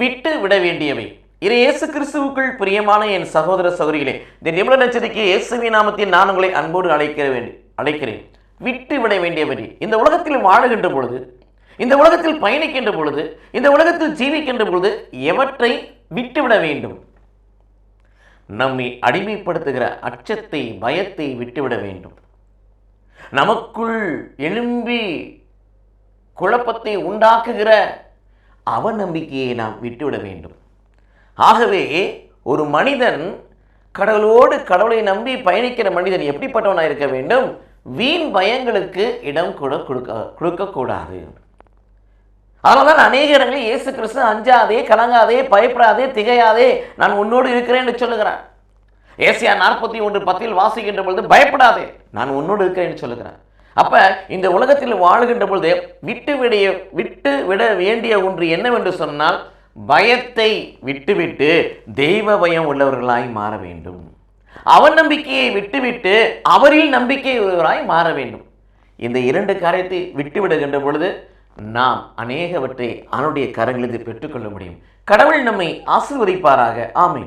விட்டு விட வேண்டியவை. இது இயேசு கிறிஸ்துவுக்குள் பிரியமான என் சகோதர சகோதரிகளே இந்த நிமிட நட்சத்திரிக்கு இயேசுவி நாமத்தில் நான் உங்களை அன்போடு அழைக்கிற வேண்டி அழைக்கிறேன். விட்டு விட வேண்டியவை இந்த உலகத்தில் வாழுகின்ற பொழுது இந்த உலகத்தில் பயணிக்கின்ற பொழுது இந்த உலகத்தில் ஜீவிக்கின்ற பொழுது எவற்றை விட்டுவிட வேண்டும்? நம்மை அடிமைப்படுத்துகிற அச்சத்தை பயத்தை விட்டுவிட வேண்டும். நமக்குள் எழும்பி குழப்பத்தை உண்டாக்குகிற அவநம்பிக்கையை நாம் விட்டுவிட வேண்டும். ஆகவே ஒரு மனிதன் கடவுளோடு கடவுளை நம்பி பயணிக்கிற மனிதன் எப்படிப்பட்டவனாக இருக்க வேண்டும்? வீண் பயங்களுக்கு இடம் கூட கொடுக்க கொடுக்கக்கூடாது. அதனால்தான் அநேக இடங்களில் இயேசு கிறிஸ்து அஞ்சாதே கலங்காதே பயப்படாதே திகையாதே நான் உன்னோடு இருக்கிறேன் என்று சொல்லுகிறான் ஏசியா நாற்பத்தி ஒன்று பத்தில் வாசிக்கின்ற பொழுது பயப்படாதே நான் உன்னோடு இருக்கிறேன்னு சொல்லுகிறேன் அப்போ இந்த உலகத்தில் வாழுகின்ற பொழுது விட்டு விடைய விட்டு விட வேண்டிய ஒன்று என்னவென்று சொன்னால் பயத்தை விட்டுவிட்டு தெய்வ பயம் உள்ளவர்களாய் மாற வேண்டும். அவன் நம்பிக்கையை விட்டுவிட்டு அவரில் நம்பிக்கை உள்ளவராய் மாற வேண்டும். இந்த இரண்டு காரியத்தை விட்டுவிடுகின்ற பொழுது நாம் அநேகவற்றை அவனுடைய கரங்களில் பெற்றுக்கொள்ள முடியும். கடவுள் நம்மை ஆசீர்வதிப்பாராக. ஆமீன்.